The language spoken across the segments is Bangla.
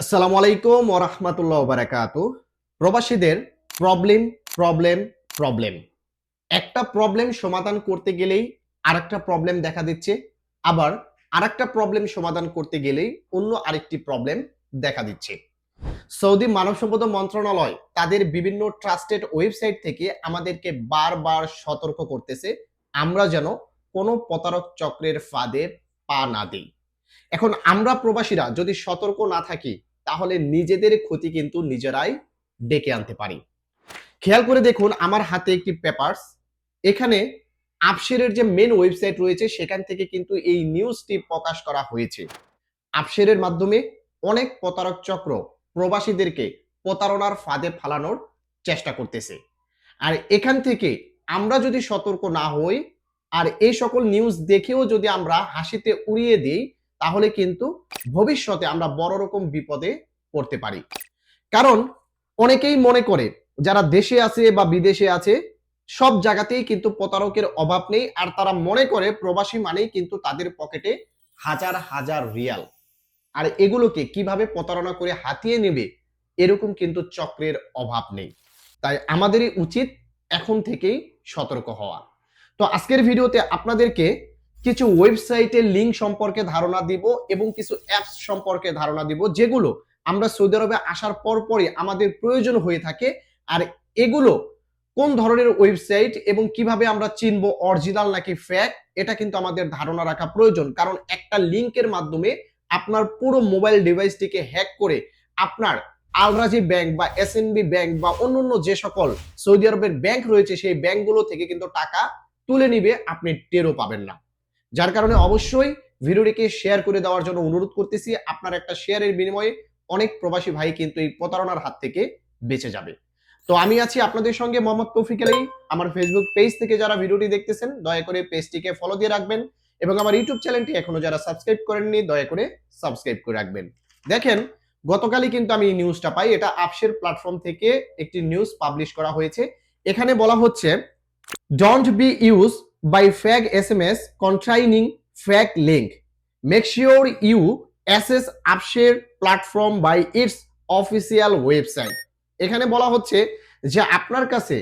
আসসালামু আলাইকুম ওরহমতুল্লাহ বারাকাতু প্রবাসীদের প্রবলেম প্রবলেম প্রবলেম একটা প্রবলেম সমাধান করতে গেলেই আরেকটা প্রবলেম দেখা দিচ্ছে, আবার আরেকটা প্রবলেম সমাধান করতে গেলেই অন্য আরেকটি প্রবলেম দেখা দিচ্ছে। সৌদি মানব সম্পদ মন্ত্রণালয় তাদের বিভিন্ন ট্রাস্টেড ওয়েবসাইট থেকে আমাদেরকে বারবার সতর্ক করতেছে, আমরা যেন কোনো প্রতারক চক্রের ফাঁদে পা না দিই। এখন আমরা প্রবাসীরা যদি সতর্ক না থাকি তাহলে নিজেদের ক্ষতি কিন্তু নিজেরাই ডেকে আনতে পারি। খেয়াল করে দেখুন আমার হাতে একটি পেপারস। এখানে আপশেরের যে মেন ওয়েবসাইট রয়েছে, সেখান থেকে কিন্তু এই নিউজটি প্রকাশ করা হয়েছে। আপশেরের মাধ্যমে অনেক প্রতারক চক্র প্রবাসীদেরকে প্রতারণার ফাঁদে ফালানোর চেষ্টা করতেছে। আর এখান থেকে আমরা যদি সতর্ক না হই, আর এই সকল নিউজ দেখেও যদি আমরা হাসিতে উড়িয়ে দিই তাহলে কিন্তু ভবিষ্যতে আমরা বড় রকম বিপদে পড়তে পারি। কারণ অনেকেই মনে করে, যারা দেশে আছে বা বিদেশে আছে, সব জায়গাতেই কিন্তু প্রতারকের অভাব নেই, আর তারা মনে করে প্রবাসী মানেই কিন্তু তাদের পকেটে হাজার হাজার রিয়াল। আর এগুলোকে কীভাবে প্রতারণা করে হাতিয়ে নেবে, এরকম কিন্তু চক্রের অভাব নেই। তাই আমাদেরই উচিত এখন থেকেই সতর্ক হওয়া। তো আজকের ভিডিওতে আপনাদেরকে কিছু ওয়েবসাইটের লিঙ্ক সম্পর্কে ধারণা দিব এবং কিছু অ্যাপস সম্পর্কে ধারণা দিব, যেগুলো আমরা সৌদি আরবে আসার পর পরই আমাদের প্রয়োজন হয়ে থাকে। আর এগুলো কোন ধরনের ওয়েবসাইট এবং কীভাবে আমরা চিনব অরিজিনাল নাকি ফ্যাক এটা কিন্তু আমাদের ধারণা রাখা প্রয়োজন। কারণ একটা লিঙ্কের মাধ্যমে আপনার পুরো মোবাইল ডিভাইসটিকে হ্যাক করে আপনার আলরাজি ব্যাংক বা এসএনবি ব্যাংক বা অন্যান্য যে সকল সৌদি আরবের ব্যাংক রয়েছে, সেই ব্যাংকগুলো থেকে কিন্তু টাকা তুলে নিবে, আপনি টেরও পাবেন না। যার কারণে অবশ্যই ভিডিওটিকে শেয়ার করে দেওয়ার জন্য অনুরোধ করতেছি। আপনার একটা শেয়ারের বিনিময়ে অনেক প্রবাসী ভাই কিন্তু এই প্রতারণার হাত থেকে বেঁচে যাবে। তো আমি আছি আপনাদের সঙ্গে মোহাম্মদ তৌফিক আলী। আমার ফেসবুক পেজ থেকে যারা ভিডিওটি দেখতেছেন, দয়া করে পেজটিকে ফলো দিয়ে রাখবেন এবং আমার ইউটিউব চ্যানেলটি এখনও যারা সাবস্ক্রাইব করেননি, দয়া করে সাবস্ক্রাইব করে রাখবেন। দেখেন, গতকালই কিন্তু আমি এই নিউজটা পাই। এটা আপসের প্ল্যাটফর্ম থেকে একটি নিউজ পাবলিশ করা হয়েছে। এখানে বলা হচ্ছে don't be use by fake SMS containing fake link. Make sure you access Upshare platform by its official website. এখানে বলা হচ্ছে যে আপনার কাছে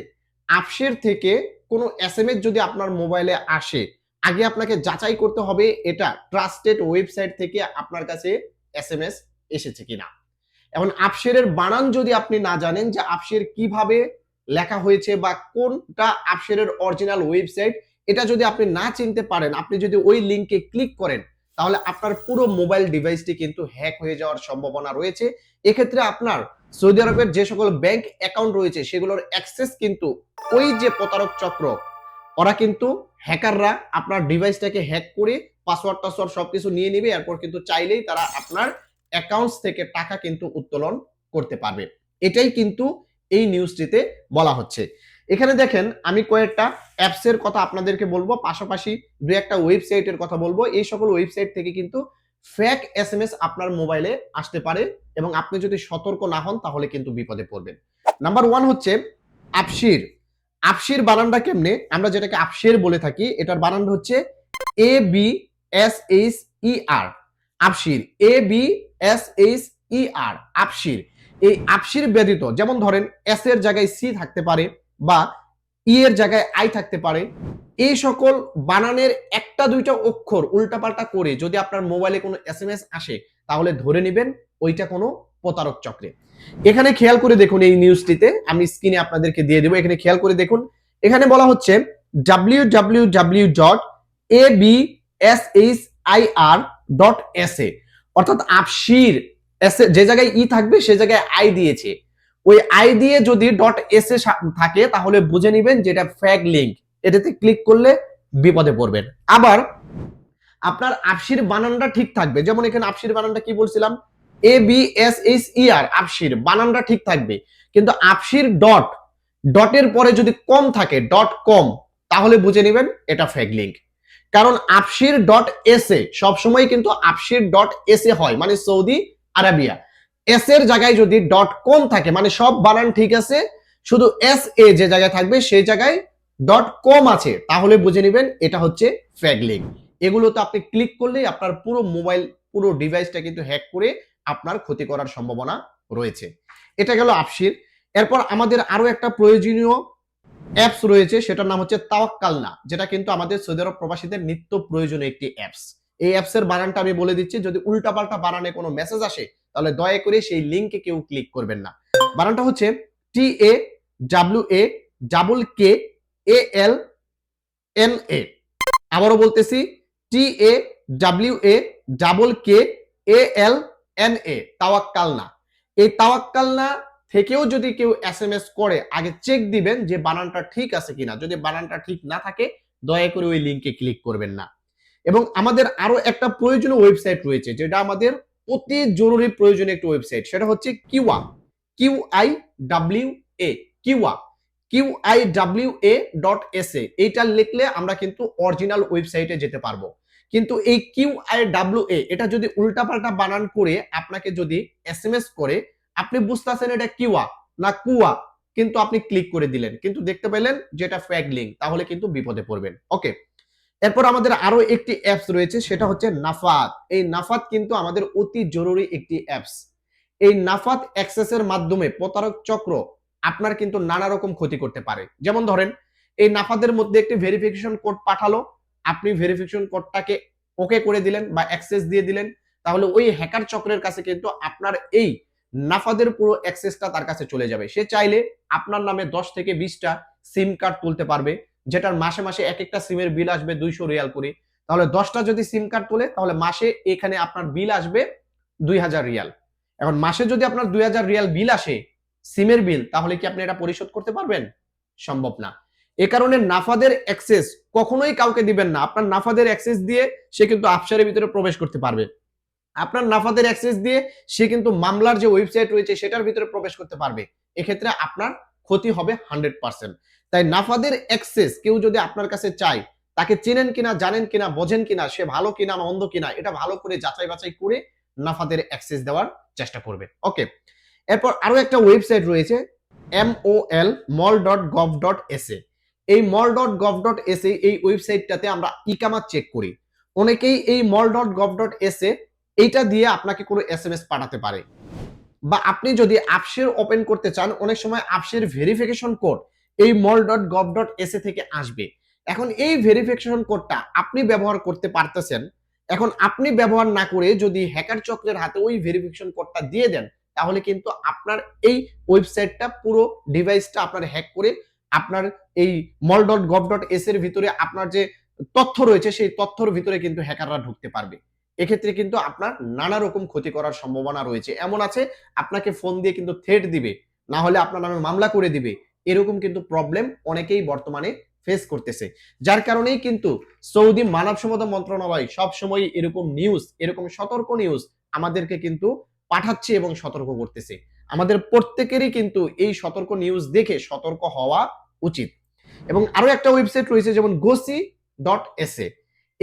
আপশের থেকে কোনো এসএমএস যদি আপনার মোবাইলে আসে, আগে আপনাকে যাচাই করতে হবে এটা ট্রাস্টেড ওয়েবসাইট থেকে আপনার কাছে এসএমএস এসেছে কিনা এখন আপশেরের বানান যদি আপনি না জানেন যে আপশের কীভাবে লেখা হয়েছে বা কোনটা আপশেরের অরিজিনাল ওয়েবসাইট এটা যদি আপনি না চিনতে পারেন, আপনি যদি ওই লিঙ্কে ক্লিক করেন, তাহলে আপনার পুরো মোবাইল ডিভাইসটি কিন্তু হ্যাক হয়ে যাওয়ার সম্ভাবনা রয়েছে। এক্ষেত্রে আপনার সৌদি আরবের যে সকল ব্যাংক অ্যাকাউন্ট রয়েছে, সেগুলোর অ্যাক্সেস কিন্তু ওই যে প্রতারক চক্র, ওরা কিন্তু হ্যাকাররা আপনার ডিভাইসটাকে হ্যাক করে পাসওয়ার্ড টাসওয়ার্ড সবকিছু নিয়ে নেবে, এরপর কিন্তু চাইলেই তারা আপনার অ্যাকাউন্টস থেকে টাকা কিন্তু উত্তোলন করতে পারবে। এটাই কিন্তু এই নিউজটিতে বলা হচ্ছে। এখানে দেখেন আমি কয়েকটা অ্যাপসের কথা আপনাদেরকে বলব, পাশাপাশি দু একটা ওয়েবসাইটের কথা বলব। এই সকল ওয়েবসাইট থেকে কিন্তু ফ্যাক এস এম এস আপনার মোবাইলে আসতে পারে এবং আপনি যদি সতর্ক না হন তাহলে কিন্তু বিপদে পড়বেন। নাম্বার ওয়ান হচ্ছে আপসির আপসির বানানটা কেমনে? আমরা যেটাকে আপসের বলে থাকি, এটার বানানটা হচ্ছে A B S H E R আপসির A B S H E R আপসির এই আপসির ব্যতীত, যেমন ধরেন এস এর জায়গায় সি থাকতে পারে বা ই এর জায়গায় আই থাকতে পারে। এই সকল বানানের একটা দুইটা অক্ষর উল্টাপাল্টা করে যদি আপনার মোবাইলে কোনো এস এম এস আসে, তাহলে ধরে নেবেন ওইটা কোনো প্রতারক চক্রে। এখানে খেয়াল করে দেখুন এই নিউজটিতে আমি স্ক্রিনে আপনাদেরকে দিয়ে দেবো। এখানে খেয়াল করে দেখুন, এখানে বলা হচ্ছে W W W dot A B S H I R dot S A অর্থাৎ আপসির এস যে জায়গায় ই থাকবে, সে জায়গায় আই দিয়েছে। ওই আই দিয়ে যদি ডট এস এ থাকে, তাহলে বুঝে নিবেন যেটা ফ্যাক লিঙ্ক এটাতে ক্লিক করলে বিপদে পড়বেন। আবার আপনার আপসির বানানটা ঠিক থাকবে। যেমন এখানে আপসির বানানটা কি বলছিলাম? A B S H E R আপসির বানানটা ঠিক থাকবে। কিন্তু আপসির ডট ডটের পরে যদি কম থাকে ডট কম তাহলে বুঝে নেবেন এটা ফেক লিঙ্ক কারণ আপসির ডট এস এ সবসময় কিন্তু আপসির ডট এস এ হয় মানে সৌদি আরাবিয়া। এস এর জায়গায় যদি ডট কম থাকে মানে সব বানান ঠিক আছে, শুধু এস এ যে জায়গায় থাকবে, সেই জায়গায় ডট কম আছে, তাহলে বুঝে নেবেন এটা হচ্ছে ফ্যাগ লিঙ্ক এগুলোতে আপনি ক্লিক করলেই আপনার পুরো মোবাইল পুরো ডিভাইসটা কিন্তু হ্যাক করে আপনার ক্ষতি করার সম্ভাবনা রয়েছে। এটা গেল আপসির এরপর আমাদের আরও একটা প্রয়োজনীয় অ্যাপস রয়েছে, সেটার নাম হচ্ছে তাওয়াক্কালনা, যেটা কিন্তু আমাদের সৌদি আরব প্রবাসীদের নিত্য প্রয়োজনীয় একটি অ্যাপস এই অ্যাপস এর বানানটা আমি বলে দিচ্ছি, যদি উল্টাপাল্টা বানানে কোনো মেসেজ আসে তাহলে দয়া করে সেই লিঙ্কে কেউ ক্লিক করবেন না। বানানটা হচ্ছে T A W A double K A L N A আবারও বলতেছি T A W A double K A L N A Tawakkalna এই তাওয়াক্কালনা থেকেও যদি কেউ এস এম এস করে, আগে চেক দিবেন যে বানানটা ঠিক আছে কিনা। যদি বানানটা ঠিক না থাকে, দয়া করে ওই লিঙ্কে ক্লিক করবেন না। এবং আমাদের আরও একটা প্রয়োজনীয় ওয়েবসাইট রয়েছে, যেটা আমাদের অতি জরুরি প্রয়োজনীয় একটা ওয়েবসাইট সেটা হচ্ছে Qiwa Q I W A Qiwa Q I W A dot S A. এইটা লিখলে আমরা কিন্তু অরিজিনাল ওয়েবসাইটে যেতে পারব। কিন্তু এই কিউ আই ডাব্লিউ এ, এটা যদি উল্টাপাল্টা বানান করে আপনাকে যদি এস এম এস করে, আপনি বুঝতেছেন এটা কিউয়া না কুয়া, কিন্তু আপনি ক্লিক করে দিলেন। কিন্তু দেখতে পেলেন যেটা ফ্যাক লিঙ্ক তাহলে কিন্তু বিপদে পড়বেন। ওকে এরপর আমাদের আরও একটি অ্যাপস রয়েছে, সেটা হচ্ছে নাফাত। এই নাফাত কিন্তু আমাদের অতি জরুরি একটি অ্যাপস এই নাফাত অ্যাক্সেসের মাধ্যমে প্রতারক চক্র আপনার কিন্তু নানা রকম ক্ষতি করতে পারে। যেমন ধরেন, এই নাফাদের মধ্যে একটি ভেরিফিকেশন কোড পাঠালো, আপনি ভেরিফিকেশন কোডটাকে ওকে করে দিলেন বা অ্যাক্সেস দিয়ে দিলেন, তাহলে ওই হ্যাকার চক্রের কাছে কিন্তু আপনার এই নাফাদের পুরো অ্যাক্সেসটা তার কাছে চলে যাবে। সে চাইলে আপনার নামে দশ থেকে বিশটা সিম কার্ড তুলতে পারবে। যেটার মাসে মাসে এক একটা সিমের বিল আসবে দুইশো রিয়াল করে। তাহলে দশটা যদি সিম কার্ড তোলে, তাহলে মাসে এখানে আপনার বিল আসবে দুই হাজার রিয়াল। এখন মাসে যদি আপনার দুই হাজার রিয়াল বিল আসে, সিমের বিল, তাহলে কি আপনি এটা পরিশোধ করতে পারবেন? সম্ভব না। এ কারণে নাফাদের অ্যাক্সেস কখনোই কাউকে দিবেন না। আপনার নাফাদের অ্যাক্সেস দিয়ে সে কিন্তু আফসারের ভিতরে প্রবেশ করতে পারবে। আপনার নাফাদের অ্যাক্সেস দিয়ে সে কিন্তু মামলার যে ওয়েবসাইট রয়েছে, সেটার ভিতরে প্রবেশ করতে পারবে। এক্ষেত্রে আপনার ক্ষতি হবে হান্ড্রেড পার্সেন্ট তাই নাফাদের অ্যাক্সেস কেউ যদি আপনার কাছে চায়, তাকে চেনেন কিনা, জানেন কিনা, বোঝেন কিনা, সে ভালো কিনা মন্দ কিনা, এটা ভালো করে যাচাই বাছাই করে নাফাদের অ্যাক্সেস দেওয়ার চেষ্টা করবে। ওকে এরপর আরও একটা ওয়েবসাইট রয়েছে MOL mol dot gov dot S A এই mol dot gov dot S A এই ওয়েবসাইটটাতে আমরা ইকামা চেক করি। অনেকেই এই mol dot gov dot S A এইটা দিয়ে আপনাকে কোনো এস এম এস পাঠাতে পারে। বা আপনি যদি আপসের ওপেন করতে চান, অনেক সময় আপসের ভেরিফিকেশন কোড এই mol dot gov dot S থেকে আসবে। এখন এই ভেরিফিকেশন কোডটা আপনি ব্যবহার করতে পারতেছেন। এখন আপনি ব্যবহার না করে যদি হ্যাকার চক্রের হাতে ওই ভেরিফিকেশন কোডটা দিয়ে দেন, তাহলে কিন্তু আপনার এই ওয়েবসাইটটা পুরো ডিভাইসটা আপনার হ্যাক করে আপনার এই mol dot gov dot S এর ভিতরে আপনার যে তথ্য রয়েছে, সেই তথ্যর ভিতরে কিন্তু হ্যাকাররা ঢুকতে পারবে। এক্ষেত্রে কিন্তু আপনার নানা রকম ক্ষতি করার সম্ভাবনা রয়েছে। এমন আছে, আপনাকে ফোন দিয়ে কিন্তু থ্রেট দিবে, না হলে আপনার নামে মামলা করে দিবে। এরকম কিন্তু প্রবলেম অনেকেই বর্তমানে ফেস করতেছে। যার কারণেই কিন্তু সৌদি মানব সম্পদ মন্ত্রণালয় সবসময় এরকম নিউজ এরকম সতর্ক নিউজ আমাদেরকে কিন্তু পাঠাচ্ছে এবং সতর্ক করতেছে। আমাদের প্রত্যেকেরই কিন্তু এই সতর্ক নিউজ দেখে সতর্ক হওয়া উচিত। এবং আরও একটা ওয়েবসাইট রয়েছে যেমন গোসি ডট এস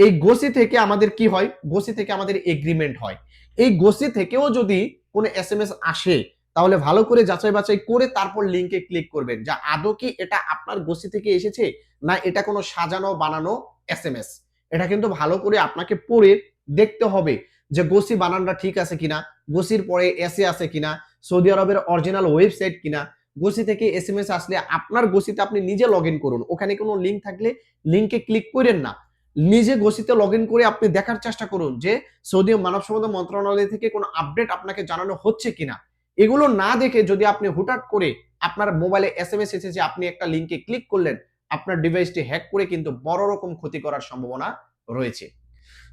এই গোসি থেকে আমাদের কি হয়? গোসি থেকে আমাদের এগ্রিমেন্ট হয়। এই গোসি থেকেও যদি কোনো এস এম এস আসে, তাহলে ভালো করে যাচাই বাছাই করে তারপর লিঙ্কে ক্লিক করবেন। যা আদৌ কি এটা আপনার গোসি থেকে এসেছে, না এটা কোনো সাজানো, বানানো এস এম এস এটা কিন্তু ভালো করে আপনাকে পড়ে দেখতে হবে যে গোসি বানানটা ঠিক আছে কিনা, গোসির পরে এসে আছে কিনা, সৌদি আরবের অরিজিনাল ওয়েবসাইট কিনা, গোসি থেকে এস এম এস আসলে আপনার গোসিতে আপনি নিজে লগ করুন। ওখানে কোনো লিঙ্ক থাকলে লিঙ্কে ক্লিক করেন না। নিজে গোসিতে লগ করে আপনি দেখার চেষ্টা করুন যে সৌদি মানব সম্পদ মন্ত্রণালয় থেকে কোনো আপডেট আপনাকে জানানো হচ্ছে কিনা। এগুলো না দেখে যদি আপনি হুটাট করে আপনার মোবাইলে এস এম এস এসেছে, আপনি একটা লিঙ্কে ক্লিক করলেন, আপনার ডিভাইসটি হ্যাক করে কিন্তু বড় রকম ক্ষতি করার সম্ভাবনা রয়েছে।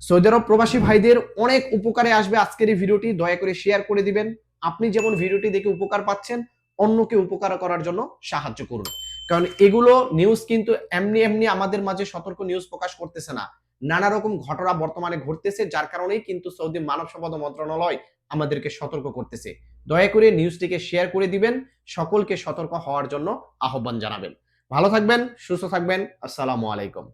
সৌদি আরব প্রবাসী ভাইদের অনেক উপকারে আসবে আজকের এই ভিডিওটি, দয়া করে শেয়ার করে দিবেন। আপনি যেমন ভিডিওটি দেখে উপকার পাচ্ছেন, অন্যকে উপকার করার জন্য সাহায্য করুন। কারণ এগুলো নিউজ কিন্তু এমনি এমনি আমাদের মাঝে সতর্ক নিউজ প্রকাশ করতেছে না। নানা রকম ঘটনা বর্তমানে ঘটতেছে, যার কারণেই কিন্তু সৌদি মানব সম্পদ মন্ত্রণালয় আমাদেরকে সতর্ক করতেছে। দয়া করে নিউজটিকে শেয়ার করে দিবেন, সকলকে সতর্ক হওয়ার জন্য আহ্বান জানাবেন। ভালো থাকবেন, সুস্থ থাকবেন, আসসালামু আলাইকুম।